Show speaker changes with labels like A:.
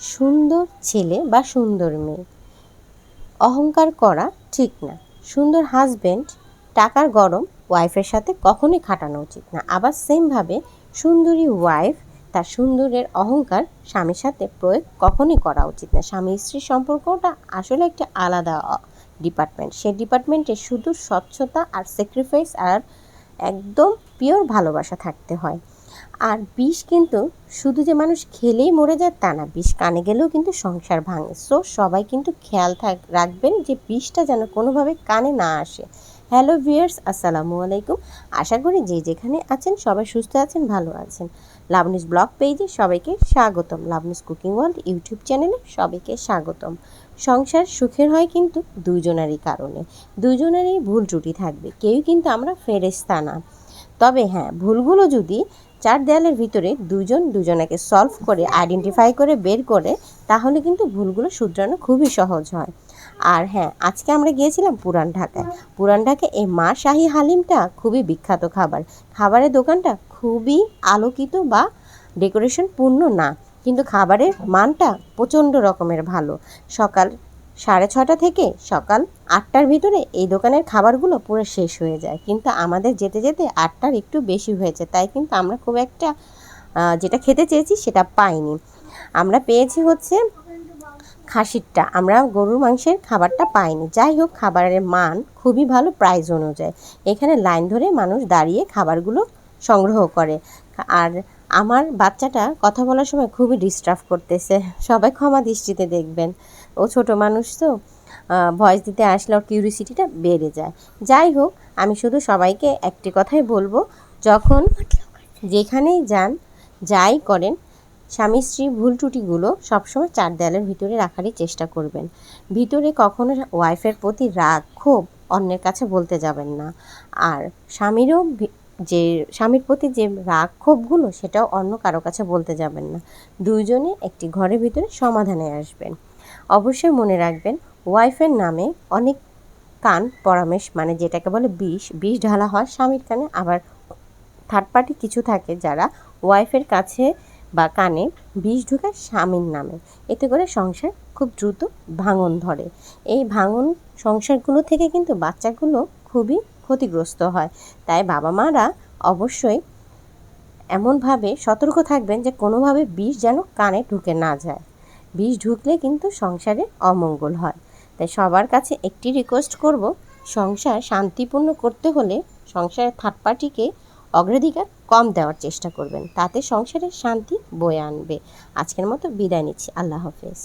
A: সুন্দর ছেলে বা সুন্দর মেয়ে। অহংকার করা ঠিক না। সুন্দর হাজবেন্ড টাকার গরম ওয়াইফের সাথে কখনোই খাটানো উচিত না। আবার সেমভাবে সুন্দরী ওয়াইফ তার সুন্দরের অহংকার স্বামীর সাথে প্রয়োগ কখনোই করা উচিত না। স্বামী স্ত্রীর সম্পর্কটা আসলে একটা আলাদা ডিপার্টমেন্ট সেই ডিপার্টমেন্টে শুধু স্বচ্ছতা আর স্যাক্রিফাইস আর একদম পিওর ভালোবাসা থাকতে হয়। আর বিষ কিন্তু শুধু যে মানুষ খেলেই মরে যায় তা না, বিষ কানে গেলেও কিন্তু সংসার ভাঙে। সো সবাই কিন্তু খেয়াল থাক রাখবেন যে বিষটা যেন কোনোভাবে কানে না আসে। হ্যালো ভিয়ার্স আসসালামু আলাইকুম। আশা করি যে যেখানে আছেন সবাই সুস্থ আছেন, ভালো আছেন। লাবনিস ব্লগ পেজে সবাইকে স্বাগতম। লাবনিস কুকিং ওয়ার্ল্ড ইউটিউব চ্যানেলে সবাইকে স্বাগতম। সংসার সুখের হয় কিন্তু দুজনারই কারণে। দুজনেরই ভুল ত্রুটি থাকবে। কেউই কিন্তু আমরা ফেরেস্তা না। তবে হ্যাঁ ভুলগুলো যদি চার দেয়ালের ভিতরে দুজন দুজনাকে সলভ করে আইডেন্টিফাই করে, বের করে, তাহলে কিন্তু ভুলগুলো শুধরানো খুবই সহজ হয়। আর হ্যাঁ আজকে আমরা গিয়েছিলাম পুরান ঢাকায়। পুরান ঢাকায় এই মা শাহি হালিমটা খুবই বিখ্যাত খাবার। খাবারের দোকানটা খুবই আলোকিত বা ডেকোরেশন পূর্ণ না, কিন্তু খাবারের মানটা প্রচণ্ড রকমের ভালো। সকাল সাড়ে ছটা থেকে সকাল আটটার ভিতরে এই দোকানের খাবারগুলো পুরো শেষ হয়ে যায়। কিন্তু আমাদের যেতে যেতে আটটার একটু বেশি হয়েছে। তাই কিন্তু আমরা খুব একটা যেটা খেতে চেয়েছি সেটা পাইনি। আমরা পেয়েছি হচ্ছে খাসিরটা। আমরা গরুর মাংসের খাবারটা পাইনি। যাই হোক, খাবারের মান খুবই ভালো প্রাইস অনুযায়ী। এখানে লাইন ধরে মানুষ দাঁড়িয়ে খাবারগুলো সংগ্রহ করে। আর আমার বাচ্চাটা কথা বলার সময় খুবই ডিস্টার্ব করতেছে। সবাই ক্ষমা দৃষ্টিতে দেখবেন। ও ছোট মানুষ তো ভয়েস দিতে আসলে ওর কিউরিসিটিটা বেড়ে যায়। যাই হোক, আমি শুধু সবাইকে একটি কথাই বলব, যখন যেখানেই যান, যাই করেন, স্বামী স্ত্রী ভুল ত্রুটিগুলো সবসময় চার দেয়ালের ভিতরে রাখারই চেষ্টা করবেন। ভিতরে কখনো ওয়াইফের প্রতি রাগ, ক্ষোভ অন্যের কাছে বলতে যাবেন না। আর স্বামীরও যে স্বামীর প্রতি যে রাগ ক্ষোভগুলো, সেটাও অন্য কারও কাছে বলতে যাবেন না। দুইজনে একটি ঘরের ভিতরে সমাধানে আসবেন। অবশ্যই মনে রাখবেন ওয়াইফের নামে অনেক কান পরামেশ মানে যেটাকে বলে বিষ বিষ ঢালা হয় স্বামীর কানে। আবার থার্ড পার্টি কিছু থাকে যারা ওয়াইফের কাছে বা কানে বিষ ঢুকায় স্বামীর নামে। এতে করে সংসার খুব দ্রুত ভাঙন ধরে। এই ভাঙন সংসারগুলো থেকে কিন্তু বাচ্চাগুলো খুবই ক্ষতিগ্রস্ত হয়। তাই বাবা মারা অবশ্যই এমনভাবে সতর্ক থাকবেন যে কোনোভাবে বিষ যেন কানে ঢুকে না যায়। বিষ ঢুকলে কিন্তু সংসারে অমঙ্গল হয়। তাই সবার কাছে একটি রিকোয়েস্ট করব, সংসার শান্তিপূর্ণ করতে হলে সংসারের থার্ড পার্টিকে অগ্রাধিকার কম দেওয়ার চেষ্টা করবেন। তাতে সংসারের শান্তি বয়ে আনবে। আজকের মতো বিদায় নিচ্ছি। আল্লাহ হাফেজ।